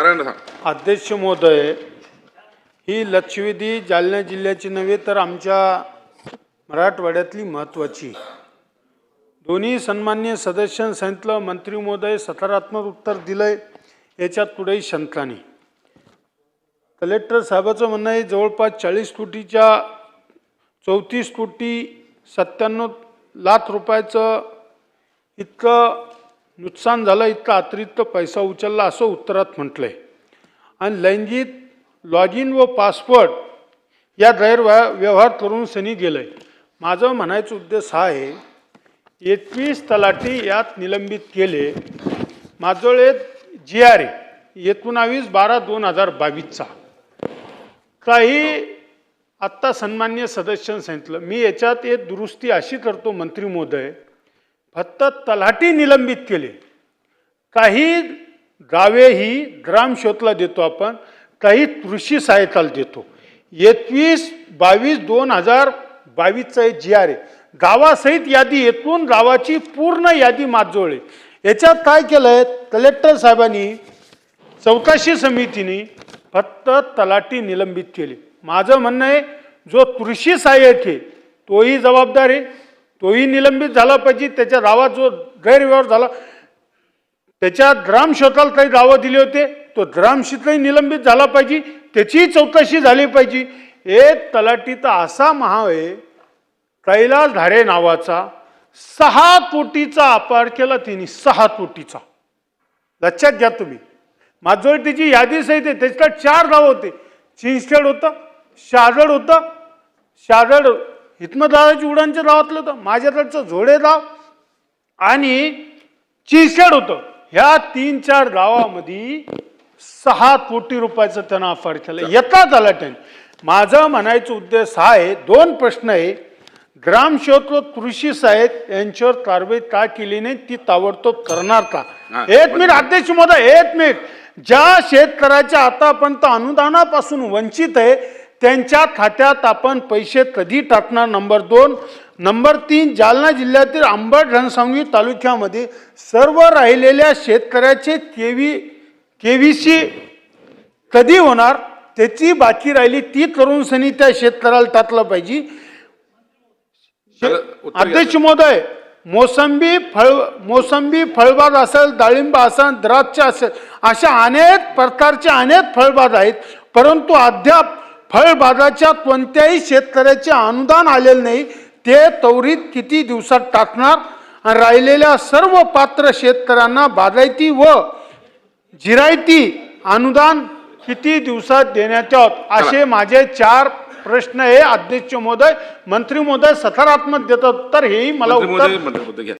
नारायण सांग अध्यक्ष महोदय ही लक्षवेधी जालना जिल्ह्याची नव्हे तर आमच्या मराठवाड्यातली महत्त्वाची. दोन्ही सन्मान्य सदस्यांनी सांगितलं मंत्री महोदय सकारात्मक उत्तर दिलंय याच्यात पुढेही शंका नाही. कलेक्टर साहेबाचं म्हणणं आहे जवळपास चाळीस कोटीच्या चौतीस कोटी सत्त्याण्णव लाख रुपयाचं इतकं नुकसान झालं इतका अतिरिक्त पैसा उचलला असं उत्तरात म्हटलं. आहे आणि लैंगिक लॉग इन व पासवर्ड या गैरव्या व्यवहार करून सनी गेलं. आहे माझं म्हणायचा उद्देश हा आहे एकवीस तलाठी यात निलंबित केले. माझं जी आर ए एकोणावीस बारा दोन हजार बावीसचा. काही आत्ता सन्मान्य सदस्यांनी सांगितलं मी याच्यात एक दुरुस्ती अशी करतो मंत्री महोदय फक्त तलाठी निलंबित केले. काही गावे ही ग्रामशोधला देतो आपण काही कृषी सहायताला देतो. एकवीस बावीस दोन हजार बावीसचा एक जी आर आहे गावासहित यादी येथून गावाची पूर्ण यादी माझजवळ याच्यात काय केलं आहे कलेक्टर साहेबांनी चौकशी समितीने फक्त तलाठी निलंबित केली. माझं म्हणणं आहे जो कृषी सहाय्यक आहे तोही जबाबदार आहे. तोही निलंबित झाला पाहिजे त्याच्या गावात जो गैरव्यवहार झाला त्याच्या ग्रामशोधाला काही दावं दिले होते तो ग्रामशीतही निलंबित झाला पाहिजे त्याचीही चौकशी झाली पाहिजे. एक तर असा महाव आहे कैलास धारे नावाचा सहा कोटीचा अपार केला तिने सहा कोटीचा. लक्षात घ्या तुम्ही. माझं त्याची यादी सहित त्याच्यात चार गाव होते. चिंचखेड होतं शाजड होतं शारड हितमदाराची उडानच्या गावातलं होतं. माझ्याकडचं झोडे गाव आणि चिंचखेड होतं. ह्या तीन चार गावामध्ये सहा कोटी रुपयाचं त्यांना ऑफर केलं. येतात आला त्याने माझा म्हणायचा उद्देश हा आहे दोन प्रश्न आहे. ग्रामशोध व कृषी साहेब यांच्यावर कारवाई का केली नाही ती ताबडतोब करणार का? एक मिनिट अध्यक्ष महोदय एक मिनिट. ज्या शेतकऱ्याच्या आतापर्यंत अनुदानापासून वंचित आहे त्यांच्या खात्यात आपण पैसे कधी टाकणार? नंबर दोन. नंबर तीन जालना जिल्ह्यातील अंबड रणसांगवी तालुक्यामध्ये सर्व राहिलेल्या शेतकऱ्याचे केवी केवीसी कधी होणार? त्याची बाकी राहिली ती करून सनी त्या शेतकऱ्याला टाकलं पाहिजे. अध्यक्ष महोदय मोसंबी फळ मोसंबी फळबाग असेल डाळिंब असेल द्राक्ष असेल अशा अनेक प्रकारचे अनेक फळबाग आहेत. परंतु अद्याप फळबागाच्या कोणत्याही शेतकऱ्याचे अनुदान आलेले नाही ते त्वरित किती दिवसात टाकणार? आणि राहिलेल्या सर्व पात्र शेतकऱ्यांना बागायती व जिरायती अनुदान किती दिवसात देण्यात यावं? असे माझे चार प्रश्न आहे अध्यक्ष महोदय मंत्री महोदय सकारात्मक देतात तर हेही मला उत्तर